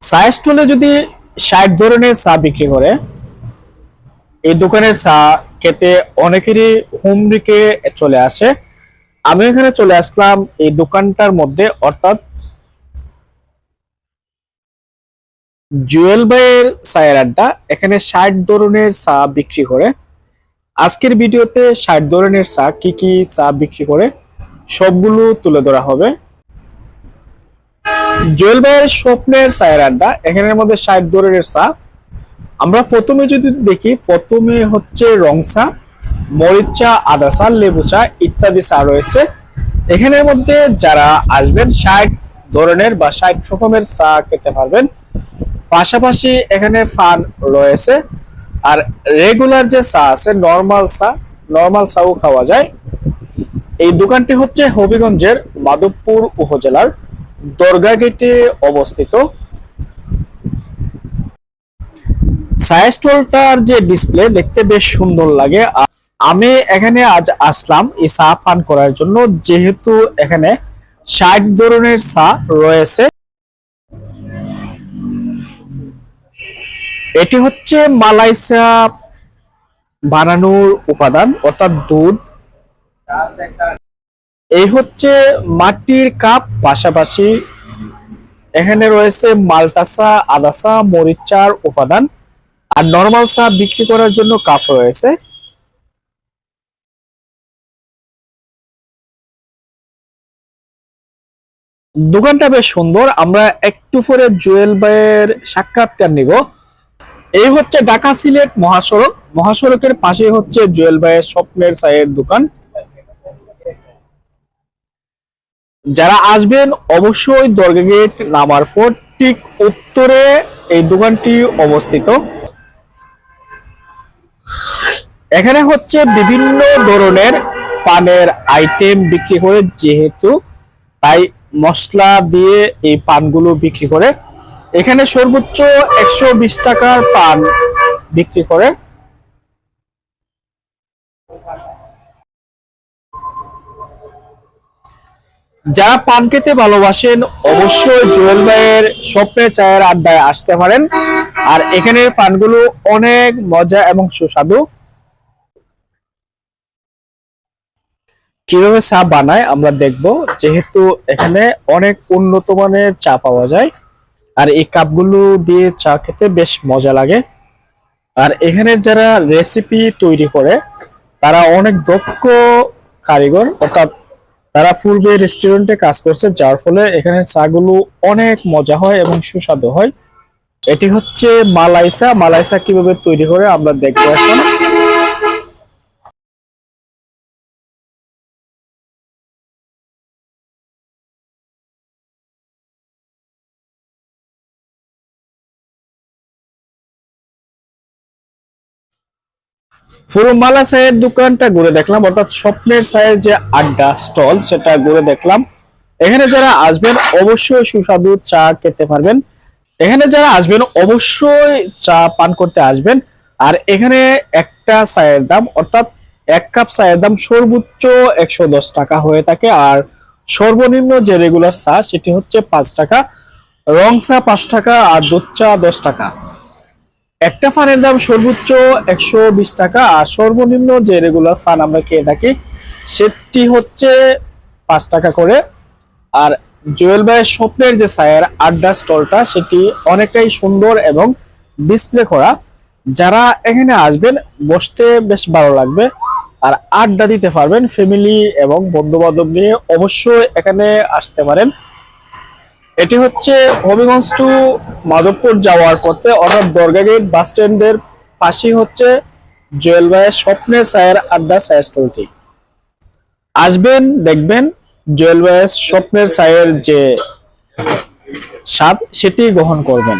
চা স্টলে যদি ষাট ধরনের চা বিক্রি করে, এই দোকানের চা খেতে অনেকেরই হুমড়িকে চলে আসে। আমি এখানে চলে আসলাম এই দোকানটার মধ্যে, অর্থাৎ জুয়েল ভাইয়ের চায়ের আড্ডা। এখানে ষাট ধরনের চা বিক্রি করে। আজকের ভিডিওতে ষাট ধরনের চা, কি কি চা বিক্রি করে, সবগুলো তুলে ধরা হবে। জুয়েল ভাইয়ের স্বপ্নের চায়ের আড্ডা, এখানের মধ্যে ষাট ধরনের চা। আমরা প্রথমে যদি দেখি, প্রথমে হচ্ছে রং চা, মরিচ চা, আদা চা, লেবু চা ইত্যাদি চা রয়েছে। এখানের মধ্যে যারা আসবেন ষাট ধরনের বা ষাট রকমের চা খেতে পারবেন। পাশাপাশি এখানে ফান রয়েছে। আর রেগুলার যে চা আছে, নর্মাল চা, নর্মাল চাও খাওয়া যায়। এই দোকানটি হচ্ছে হবিগঞ্জের মাধবপুর উপজেলার। দরগা গেটে অবস্থিত। চায়ের স্টলটার যে ডিসপ্লে দেখতে বেশ সুন্দর লাগে। আমি এখানে আজ আসলাম এই চা পান করার জন্য, যেহেতু এখানে ষাট ধরনের চা রয়েছে। এটি হচ্ছে মালাই চা বানানোর উপাদান, অর্থাৎ দুধ। এই হচ্ছে মাটির কাপ, পাশাপাশি এখানে রয়েছে মালটাসা আদাসা আদা চা মরিচ চার উপাদান আর নর্মাল চা বিক্রি করার জন্য কাপ রয়েছে। দোকানটা বেশ সুন্দর, আমরা একটু পরে জুয়েল ভাইয়ের সাক্ষাৎকার নিব। এই হচ্ছে ঢাকা সিলেট মহাসড়ক, মহাসড়কের পাশে হচ্ছে জুয়েল ভাইয়ের স্বপ্নের চায়ের দোকান। যারা আসবেন, অবশ্যই দরগা গেট নামার পর ঠিক উত্তরে এই দোকানটি অবস্থিত। এখানে হচ্ছে বিভিন্ন ধরনের পানের আইটেম বিক্রি করে, যেহেতু তাই মশলা দিয়ে এই পানগুলো বিক্রি করে। এখানে সর্বোচ্চ একশো বিশ টাকার পান বিক্রি করে। যারা পান খেতে ভালোবাসেন, অবশ্যই জুয়েল ভাইয়ের স্বপ্নের চায়ের আড্ডায় আসতে পারেন। আর এখানের পানগুলো অনেক মজা এবং সুস্বাদু। কীভাবে চা বানায় আমরা দেখব। যেহেতু এখানে অনেক উন্নত মানের চা পাওয়া যায়, আর এই কাপগুলো দিয়ে চা খেতে বেশ মজা লাগে। আর এখানে যারা রেসিপি তৈরি করে, তারা অনেক দক্ষ কারিগর, অর্থাৎ তারা পূর্বে রেস্টুরেন্টে কাজ করছে, যার ফলে এখানে চাগুলো অনেক মজা হয় এবং সুস্বাদু হয়। এটি হচ্ছে মালাইসা। মালাইসা কীভাবে তৈরি করে আমরা দেখব এখন। ফুরুমালা চায়ের দোকানটা ঘুরে দেখলাম, অর্থাৎ স্বপ্নের চায়ের যে আড্ডা স্টল, সেটা ঘুরে দেখলাম। এখানে যারা আসবেন অবশ্যই সুস্বাদু চা খেতে পারবেন। এখানে যারা আসবেন অবশ্যই চা পান করতে আসবেন। আর এখানে একটা চায়ের দাম, অর্থাৎ এক কাপ চায়ের দাম সর্বোচ্চ একশো দশ টাকা হয়ে থাকে। আর সর্বনিম্ন যে রেগুলার চা, সেটি হচ্ছে পাঁচ টাকা, রং চা পাঁচ টাকা, আর দুধ চা দশ টাকা। একটা ফানের দাম সর্বোচ্চ একশো বিশ টাকা, আর সর্বনিম্ন যে রেগুলার ফান আমরা খেয়ে থাকি, সেটি হচ্ছে পাঁচ টাকা করে। আর জুয়েল ভাইয়ের স্বপ্নের যে সায়ের আড্ডা স্টলটা, সেটি অনেকটাই সুন্দর এবং ডিসপ্লে করা। যারা এখানে আসবেন, বসতে বেশ ভালো লাগবে। আর আড্ডা দিতে পারবেন ফ্যামিলি এবং বন্ধু বান্ধব নিয়ে অবশ্যই এখানে আসতে পারেন। এটি হচ্ছে হবিগঞ্জ টু মাধবপুর যাওয়ার পথে অর্থাৎ দরগা গেট বাস স্ট্যান্ডের পাশেই হচ্ছে জুয়েল ভাইয়ের স্বপ্নের সায়ের আড্ডা ছায়া স্টলটি আসবেন, দেখবেন জুয়েল ভাইয়ের স্বপ্নের সায়ের যে স্বাদ, সেটি গ্রহণ করবেন।